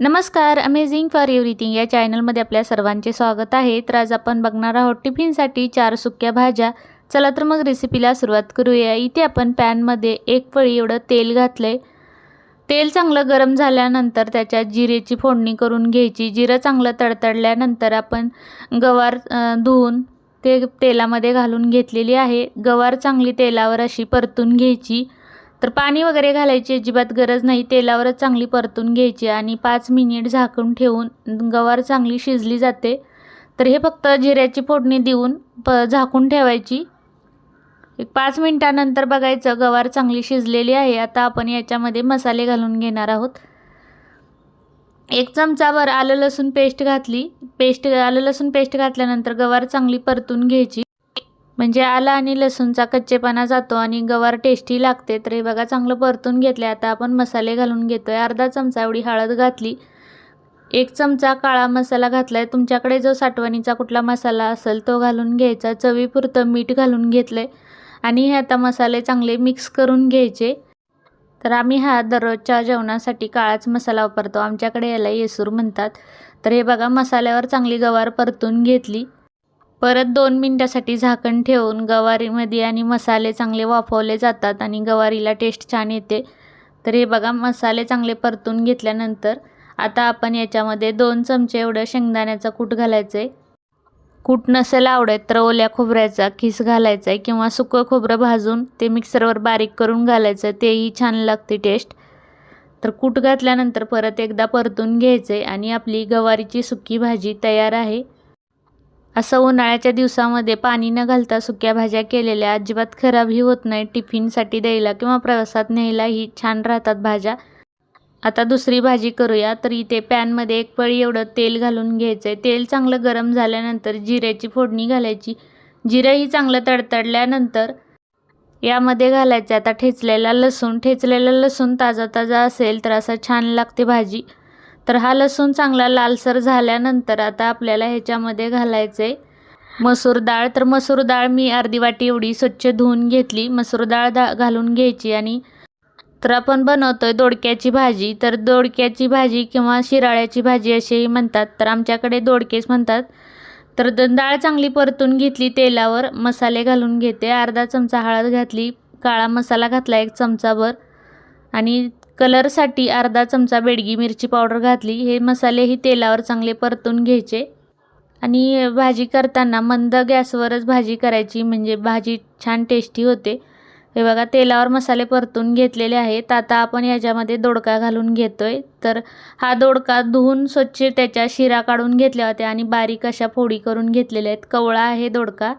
नमस्कार amazing for everything या चॅनलमध्ये आपल्या सर्वांचे स्वागत आहे. तर आज आपण बघणार आहोत टिफिनसाठी चार सुक्या भाज्या. चला तर मग रेसिपीला सुरुवात करूया. इथे आपण पॅनमध्ये एक पळी एवढं तेल घातलं आहे तेल चांगलं गरम झाल्यानंतर त्याच्यात जिरेची फोडणी करून घ्यायची. जिरं चांगलं तडतडल्यानंतर आपण गवार धुवून ते तेलामध्ये घालून घेतलेली आहे. गवार चांगली तेलावर अशी परतून घ्यायची. तर पाणी वगैरे घालायची अजिबात गरज नाही तेलावरच चांगली परतून घ्यायची आणि पाच मिनिट झाकून ठेवून गवार चांगली शिजली जाते. तर हे फक्त जिऱ्याची फोडणी देऊन प झाकून ठेवायची. एक पाच मिनटानंतर बघायचं गवार चांगली शिजलेली आहे. आता आपण याच्यामध्ये मसाले घालून घेणार आहोत. एक चमचाभर आलं लसूण पेस्ट घातली. पेस्ट आलं लसूण पेस्ट घातल्यानंतर गवार चांगली परतून घ्यायची. म्हणजे आला आणि लसूणचा कच्चेपणा जातो आणि गवार टेस्टी लागते. तर हे बघा चांगलं परतून घेतले आता आपण मसाले घालून घेतो आहे अर्धा चमचा एवढी हळद घातली. एक चमचा काळा मसाला घातला आहे तुमच्याकडे जो साठवणीचा कुठला मसाला असेल तो घालून घ्यायचा. चवीपुरतं मीठ घालून घेतलं आहे आणि हे आता मसाले चांगले मिक्स करून घ्यायचे. तर आम्ही हा दररोजच्या जेवणासाठी काळाच मसाला वापरतो. आमच्याकडे याला येसूर म्हणतात. तर हे बघा मसाल्यावर चांगली गवार परतून घेतली. परत दोन मिनटासाठी झाकण ठेवून गवारीमध्ये आणि मसाले चांगले वाफवले जातात आणि गवारीला टेस्ट छान येते. तर हे बघा मसाले चांगले परतून घेतल्यानंतर आता आपण याच्यामध्ये दोन चमचे एवढं शेंगदाण्याचं कूट घालायचं आहे कूट नसेल आवडत तर ओल्या खोबऱ्याचा खिस घालायचा आहे किंवा सुकं खोबरं भाजून ते मिक्सरवर बारीक करून घालायचं तेही छान लागते टेस्ट तर कूट घातल्यानंतर परत एकदा परतून घ्यायचं आहे आणि आपली गवारीची सुकी भाजी तयार आहे. असं उन्हाळ्याच्या दिवसामध्ये पाणी न घालता सुक्या भाज्या केलेल्या अजिबात खराबही होत नाही. टिफिनसाठी द्यायला किंवा प्रवासात न्यायलाही छान राहतात भाज्या. आता दुसरी भाजी करूया. तर इथे पॅनमध्ये एक पळी एवढं तेल घालून घ्यायचं आहे तेल चांगलं गरम झाल्यानंतर जिऱ्याची फोडणी घालायची. जिरंही चांगलं तडतडल्यानंतर यामध्ये घालायचं. आता ठेचलेला लसूण ठेचलेला लसूण ताजा ताजा असेल तर असं छान लागते भाजी. तर हा लसूण चांगला लालसर झाल्यानंतर आता आपल्याला ह्याच्यामध्ये घालायचं आहे मसूर डाळ तर मसूर डाळ मी अर्धी वाटी एवढी स्वच्छ धुवून घेतली. मसूर डाळ दा घालून घ्यायची आणि तर आपण बनवतोय दोडक्याची भाजी. तर दोडक्याची भाजी किंवा शिराळ्याची भाजी असेही म्हणतात. तर आमच्याकडे दोडकेच म्हणतात. तर द डाळ चांगली परतून घेतली तेलावर. मसाले घालून घेते. अर्धा चमचा हळद घातली. काळा मसाला घातला एक चमचाभर. आणि कलरसाठी अर्धा चमचा बेडगी मिरची पावडर घातली. हे मसालेही तेलावर चांगले परतून घ्यायचे. आणि भाजी करताना मंद गॅसवरच भाजी करायची म्हणजे भाजी छान टेस्टी होते. हे बघा तेलावर मसाले परतून घेतलेले आहेत. आता आपण याच्यामध्ये दोडका घालून घेतोय. तर हा दोडका धुवून स्वच्छ त्याच्या शिरा काढून घेतल्या होत्या आणि बारीक अशा फोडी करून घेतलेल्या आहेत. कवळा आहे दोडका.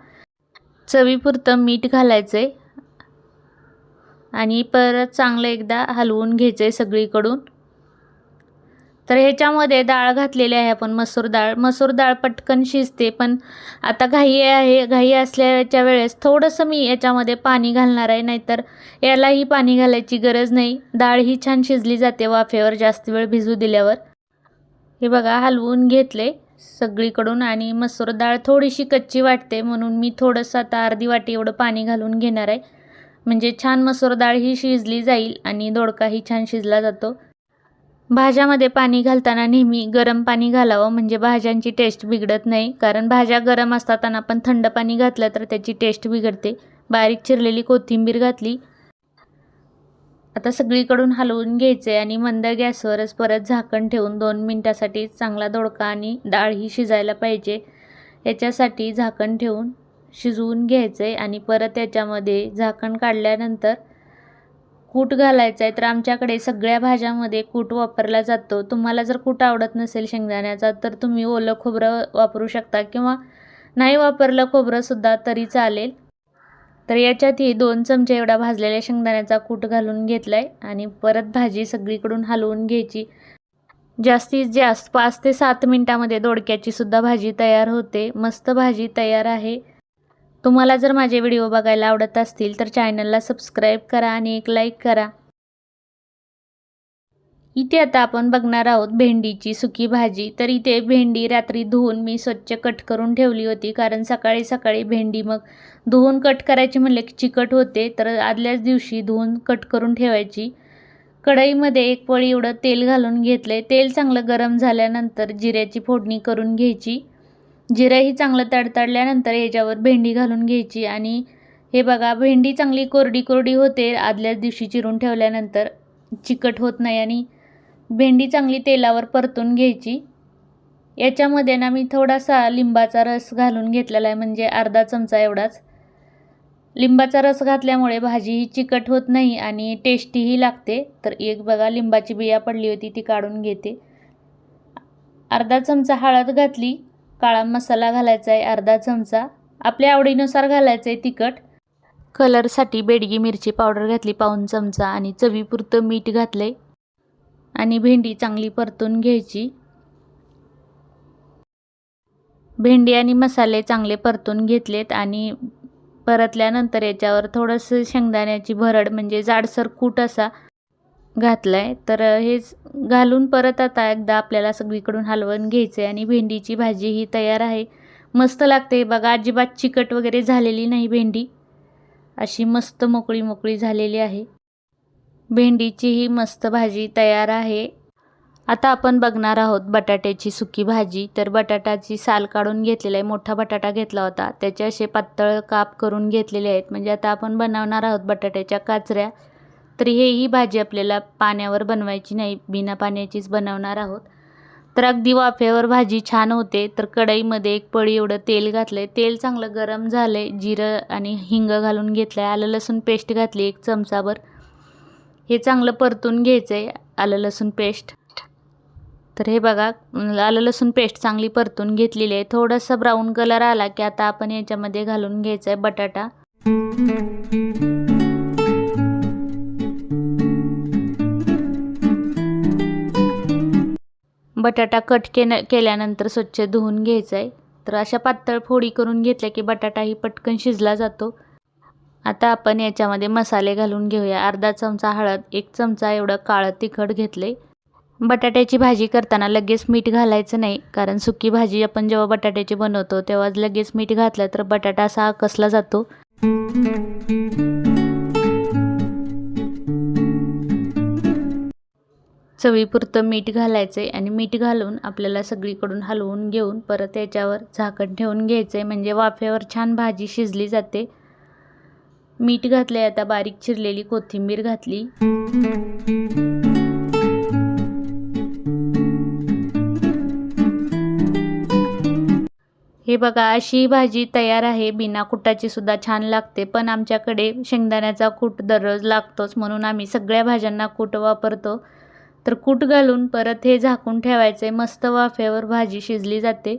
चवीपुरतं मीठ घालायचं आहे आणि परत चांगलं एकदा हलवून घ्यायचं आहे सगळीकडून. तर ह्याच्यामध्ये डाळ घातलेली आहे आपण मसूर डाळ. मसूर डाळ पटकन शिजते पण आता घाई आहे घाई असल्याच्या वेळेस थोडंसं मी याच्यामध्ये पाणी घालणार आहे नाहीतर यालाही पाणी घालायची गरज नाही. डाळ ही छान शिजली जाते वाफेवर जास्त वेळ भिजू दिल्यावर. हे बघा हलवून घेतले सगळीकडून आणि मसूर डाळ थोडीशी कच्ची वाटते म्हणून मी थोडंसं आता अर्धी वाटी एवढं पाणी घालून घेणार आहे. म्हणजे छान मसूर डाळ ही शिजली जाईल आणि दोडकाही छान शिजला जातो. भाज्यामध्ये पाणी घालताना नेहमी गरम पाणी घालावं म्हणजे भाज्यांची टेस्ट बिघडत नाही. कारण भाज्या गरम असताना आपण थंड पाणी घातलं तर त्याची टेस्ट बिघडते. बारीक चिरलेली कोथिंबीर घातली. आता सगळीकडून हलवून घ्यायचे आणि मंद गॅसवरच परत झाकण ठेवून दोन मिनटासाठी चांगला दोडका आणि डाळ ही शिजायला पाहिजे. याच्यासाठी झाकण ठेवून शिजवून घ्यायचं आहे आणि परत त्याच्यामध्ये झाकण काढल्यानंतर कूट घालायचं आहे तर आमच्याकडे सगळ्या भाज्यामध्ये कूट वापरला जातो. तुम्हाला जर कूट आवडत नसेल शेंगदाण्याचा तर तुम्ही ओलं खोबरं वापरू शकता किंवा नाही वापरलं खोबरंसुद्धा तरी चालेल. तर याच्यातही दोन चमचे एवढा भाजलेल्या शेंगदाण्याचा कूट घालून घेतला आहे आणि परत भाजी सगळीकडून हलवून घ्यायची. जास्तीत जास्त पाच ते सात मिनटामध्ये दोडक्याची सुद्धा भाजी तयार होते. मस्त भाजी तयार आहे. तुम्हाला जर माझे व्हिडिओ बघायला आवडत असतील तर चॅनलला सबस्क्राईब करा आणि एक लाईक करा. इथे आता आपण बघणार आहोत भेंडीची सुकी भाजी. तर इथे भेंडी रात्री धुवून मी स्वच्छ कट करून ठेवली होती कारण सकाळी सकाळी भेंडी मग धुवून कट करायची म्हणले की चिकट होते तर आदल्याच दिवशी धुवून कट करून ठेवायची. कढईमध्ये एक पळी एवढं तेल घालून घेतलं तेल चांगलं गरम झाल्यानंतर जिऱ्याची फोडणी करून घ्यायची. जिरंही चांगलं तडतडल्यानंतर याच्यावर भेंडी घालून घ्यायची आणि हे बघा भेंडी चांगली कोरडी कोरडी होते. आदल्याच दिवशी चिरून ठेवल्यानंतर चिकट होत नाही आणि भेंडी चांगली तेलावर परतून घ्यायची. याच्यामध्ये ना मी थोडासा लिंबाचा रस घालून घेतलेला आहे म्हणजे अर्धा चमचा एवढाच. लिंबाचा रस घातल्यामुळे भाजी ही चिकट होत नाही आणि टेस्टीही लागते. तर एक बघा लिंबाची बिया पडली होती ती काढून घेते. अर्धा चमचा हळद घातली. काळा मसाला घालायचा आहे अर्धा चमचा. आपल्या आवडीनुसार घालायचं आहे तिखट. कलरसाठी बेडगी मिरची पावडर घातली पाऊन चमचा आणि चवीपुरतं मीठ घातलं आहे आणि भेंडी चांगली परतून घ्यायची. भेंडी आणि मसाले चांगले परतून घेतलेत आणि परतल्यानंतर याच्यावर थोडंसं शेंगदाण्याची भरड म्हणजे जाडसर कूट असा घातला आहे तर हेच घालून परत आता एकदा आपल्याला सगळीकडून हलवून घ्यायचं आहे आणि भेंडीची भाजी ही तयार आहे. मस्त लागते. बघा अजिबात चिकट वगैरे झालेली नाही भेंडी. अशी मस्त मोकळी मोकळी झालेली आहे. भेंडीची ही मस्त भाजी तयार आहे. आता आपण बघणार आहोत बटाट्याची सुकी भाजी. तर बटाट्याची साल काढून घेतलेला आहे. मोठा बटाटा घेतला होता. त्याचे असे पातळ काप करून घेतलेले आहेत. म्हणजे आता आपण बनवणार आहोत बटाट्याच्या काचऱ्या. तर हे ही भाजी आपल्याला पाण्यावर बनवायची नाही बिना पाण्याचीच बनवणार आहोत. तर अगदी वाफेवर भाजी छान होते तर कढईमध्ये एक पळी एवढं तेल घातलं आहे तेल चांगलं गरम झालं आहे जिरं आणि हिंग घालून घेतलं आहे आलं लसूण पेस्ट घातली एक चमचाभर. हे चांगलं परतून घ्यायचं आहे आलं लसूण पेस्ट. तर हे बघा आलं लसूण पेस्ट चांगली परतून घेतलेली आहे. थोडासा ब्राऊन कलर आला की आता आपण याच्यामध्ये घालून घ्यायचा आहे बटाटा. बटाटा कट के केल्यानंतर स्वच्छ धुवून घ्यायचा आहे तर अशा पातळ फोडी करून घेतल्या की बटाटाही पटकन शिजला जातो. आता आपण याच्यामध्ये मसाले घालून घेऊया. अर्धा चमचा हळद एक चमचा एवढं काळं तिखट घेतले बटाट्याची भाजी करताना लगेच मीठ घालायचं नाही कारण सुकी भाजी आपण जेव्हा बटाट्याची बनवतो तेव्हा लगेच मीठ घातलं तर बटाटा असा कसला जातो. चवीपुरतं मीठ घालायचं आहे आणि मीठ घालून आपल्याला सगळीकडून हलवून घेऊन परत याच्यावर झाकण ठेवून घ्यायचं आहे म्हणजे वाफेवर छान भाजी शिजली जाते. मीठ घातले आता बारीक चिरलेली कोथिंबीर घातली. हे बघा अशी भाजी तयार आहे. बिना कुटाची सुद्धा छान लागते. पण आमच्याकडे शेंगदाण्याचा कूट दररोज लागतोच म्हणून आम्ही सगळ्या भाज्यांना कूट वापरतो. तर कूट घालून परत हे झाकून ठेवायचे मस्त वाफ्यावर भाजी शिजली जाते.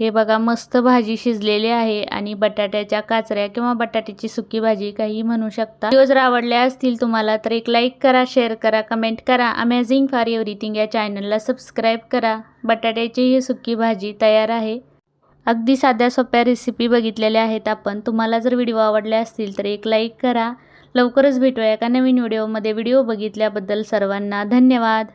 हे बघा मस्त भाजी शिजलेली आहे आणि बटाट्याच्या काचऱ्या किंवा बटाट्याची सुकी भाजी काही म्हणू शकता. व्हिडिओ जर आवडल्या असतील तुम्हाला तर एक लाईक करा शेअर करा कमेंट करा. अमेझिंग फॉर एव्हरीथिंग या चॅनलला सबस्क्राईब करा. बटाट्याची ही सुकी भाजी तयार आहे. अगदी साध्या सोप्या रेसिपी बघितलेल्या आहेत आपण. तुम्हाला जर व्हिडिओ आवडले असतील तर एक लाईक करा. लवकरच भेटूया एका नवीन व्हिडिओमध्ये. व्हिडिओ बघितल्याबद्दल सर्वांना धन्यवाद.